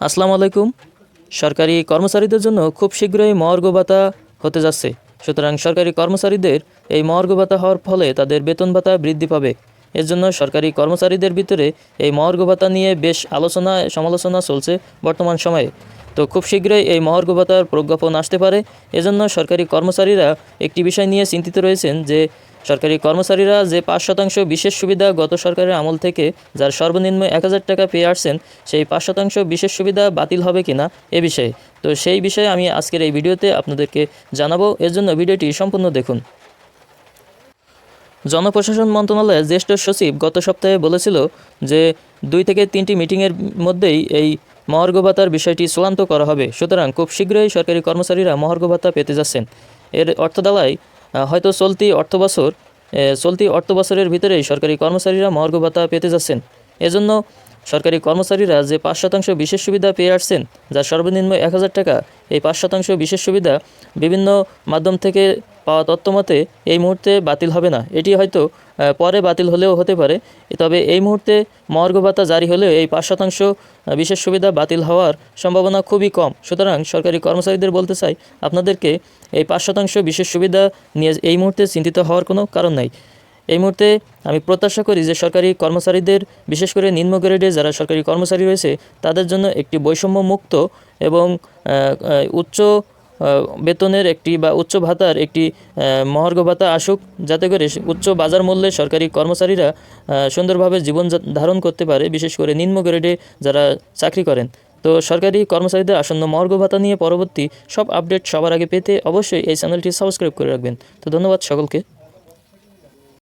আসসালামু আলাইকুম। সরকারি কর্মচারীদের জন্য খুব শীঘ্রই মর্গ ভাতা হতে যাচ্ছে। সুতরাং সরকারি কর্মচারীদের এই মহার্ঘ ভাতা হওয়ার ফলে তাদের বেতন ভাতা বৃদ্ধি পাবে। এর জন্য সরকারি কর্মচারীদের ভিতরে এই মহার্ঘ ভাতা নিয়ে বেশ আলোচনা সমালোচনা চলছে বর্তমান সময়ে। তো খুব শীঘ্রই এই মহার্ঘ ভাতার প্রজ্ঞাপন আসতে পারে। এজন্য সরকারি কর্মচারীরা একটি বিষয় নিয়ে চিন্তিত রয়েছেন যে, সরকারি কর্মচারীরা যে পাঁচ শতাংশ বিশেষ সুবিধা গত সরকারের আমল থেকে, যার সর্বনিম্ন এক হাজার টাকা পেয়ে আসছেন, সেই পাঁচ শতাংশ বিশেষ সুবিধা বাতিল হবে কিনা এ বিষয়ে। তো সেই বিষয়ে আমি আজকের এই ভিডিওতে আপনাদেরকে জানাব। এর জন্য ভিডিওটি সম্পূর্ণ দেখুন। জনপ্রশাসন মন্ত্রণালয়ের জ্যেষ্ঠ সচিব গত সপ্তাহে বলেছিল যে, দুই থেকে তিনটি মিটিংয়ের মধ্যেই এই মহার্ঘ ভাতার বিষয়টি চূড়ান্ত করা হবে। সুতরাং খুব শীঘ্রই সরকারি কর্মচারীরা মহার্ঘ ভাতা পেতে যাচ্ছেন। এর অর্থদালায় হয়তো চলতি অর্থবছর চলতি অর্থ বছরের ভিতরেই সরকারি কর্মচারীরা মহার্ঘ ভাতা পেতে যাচ্ছেন। এজন্য সরকারি কর্মচারীরা যে পাঁচ শতাংশ বিশেষ সুবিধা পেয়ে আসছেন, যার সর্বনিম্ন এক হাজার টাকা, এই পাঁচ শতাংশ বিশেষ সুবিধা বিভিন্ন মাধ্যম থেকে পাওয়া তথ্য মতে এই মুহূর্তে বাতিল হবে না। এটি হয়তো পরে বাতিল হলেও হতে পারে। তবে এই মুহূর্তে মহার্ঘ ভাতা জারি হলেও এই পাঁচ শতাংশ বিশেষ সুবিধা বাতিল হওয়ার সম্ভাবনা খুবই কম। সুতরাং সরকারি কর্মচারীদের বলতে চাই, আপনাদেরকে এই পাঁচ শতাংশ বিশেষ সুবিধা নিয়ে এই মুহূর্তে চিন্তিত হওয়ার কোনো কারণ নাই। এই মুহূর্তে আমি প্রত্যাশা করি যে সরকারি কর্মচারীদের, বিশেষ করে নিম্ন গ্রেডে যারা সরকারি কর্মচারী রয়েছে, তাদের জন্য একটি বৈষম্য মুক্ত এবং উচ্চ বেতনের একটি বা উচ্চ ভাতার একটি মহার্ঘ ভাতা আসুক, যাতে করে উচ্চ বাজার মূল্যে সরকারি কর্মচারীরা সুন্দরভাবে জীবন ধারণ করতে পারে, বিশেষ করে নিম্ন গ্রেডে যারা চাকরি করেন। তো সরকারি কর্মচারীদের আসন্ন মহার্ঘ ভাতা নিয়ে পরবর্তী সব আপডেট সবার আগে পেতে অবশ্যই এই চ্যানেলটি সাবস্ক্রাইব করে রাখবেন। তো ধন্যবাদ সকলকে।